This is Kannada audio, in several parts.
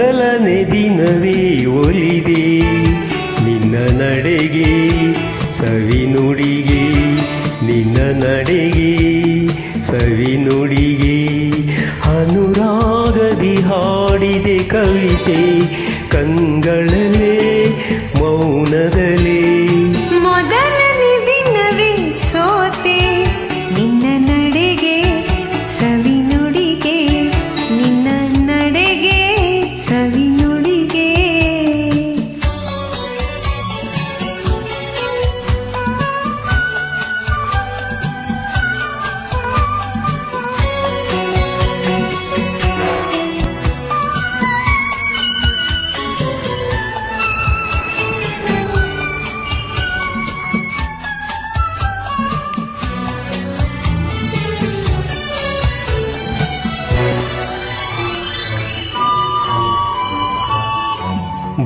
ಮೊದಲನೇ ದಿನವೇ ಒಲಿದೆ. ನಿನ್ನ ನಡೆಗೆ ಸವಿ ನುಡಿಗೆ, ನಿನ್ನ ನಡೆಗೆ ಸವಿ ನುಡಿಗೆ. ಅನುರಾಗದಿ ಹಾಡಿದೆ ಕವಿತೆ ಕಂಗಳಲ್ಲೇ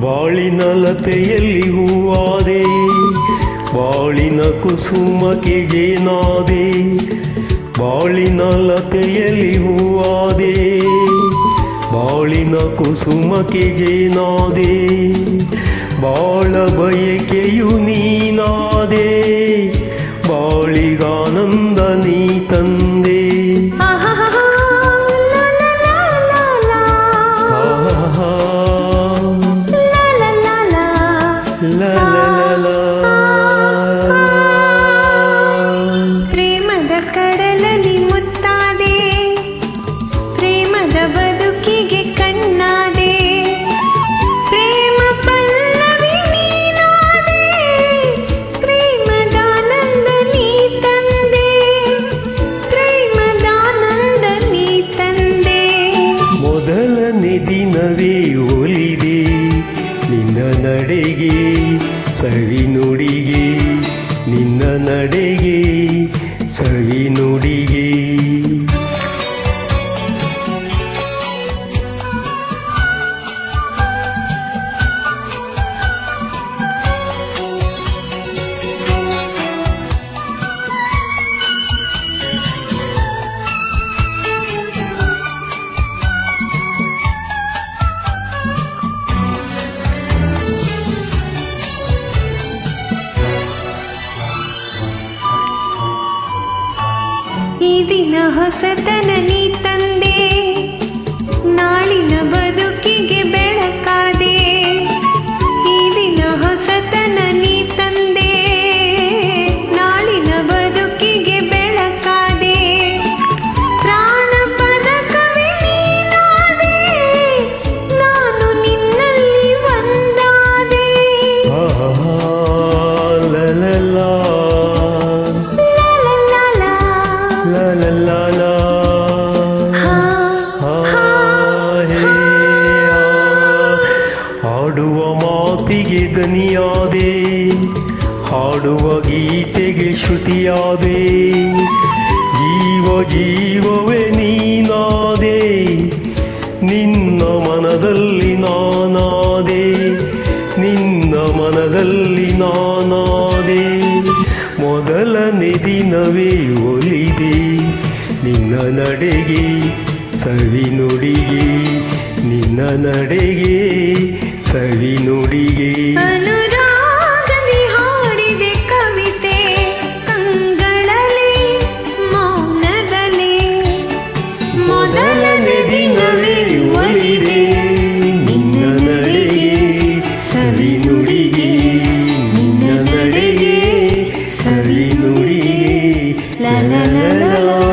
ಬಾಳಿನ ಲತೆಯಲ್ಲಿ ಹೂವಾದೆ, ಬಾಳಿನ ಕುಸುಮಕ್ಕೆ ಜೇನಾದೆ ಬಾಳಿನ ಲತೆಯಲ್ಲಿ ಹೂವಾದೆ, ಬಾಳಿನ ಕುಸುಮಕ್ಕೆ ಜೇನಾದೆ ಬಾಳ ಬಯಕೆಯು ನೀನಾದೆ. ಪ್ರೇಮದ ಕಡಲಲ್ಲಿ ಮುತ್ತಾದೆ ಪ್ರೇಮದ ಬದುಕಿಗೆ ಕಣ್ಣಾದೆ ಪ್ರೇಮ ಪಲ್ಲವಿ ನೀನಾದೆ ಪ್ರೇಮದಾನಂದ ನೀ ತಂದೆ ಪ್ರೇಮದಾನಂದ ನೀ ತಂದೆ. ಮೊದಲನೇ ದಿನವೇ ಒಲಿದೆ ನಿನ್ನ ನಡೆಗೆ ಸವಿ ನುಡಿಗೆ ನಿನ್ನ ನಡೆಗೆ ಸವಿ ದಿನ ಹೊಸತನ ನೀ ತಂದೆ ಮಾತಿಗೆ ದನಿಯಾದೆ ಹಾಡುವ ಗೀತೆಗೆ ಶ್ರುತಿಯಾದೆ, ಜೀವ ಜೀವವೇ ನೀನಾದೆ, ನಿನ್ನ ಮನದಲ್ಲಿ ನಾನಾದೆ, ನಿನ್ನ ಮನದಲ್ಲಿ ನಾನಾದೆ. ಮೊದಲನೇ ದಿನವೇ ಒಲಿದೆ, ನಿನ್ನ ನಡೆಗೆ ಸವಿ ನುಡಿಗೆ, ನಿನ್ನ ನಡೆಗೆ ಸವಿ ನುಡಿಗೆ. ಅನುರಾಗದಿ ಹಾಡಿದೆ ಕವಿತೆ ಕಂಗಳಲ್ಲಿ ಮೌನದಲ್ಲಿ ಮೊದಲನೇ ದಿನವೇ ಒಲಿದೆ ನಿನ್ನ ನಡೆಗೆ ಸವಿ ನುಡಿಗೆ. ನಿನ್ನ ನಡೆಗೆ ಸವಿ ನುಡಿಗೆ. ಲ ಲ ಲ ಲ ಲ.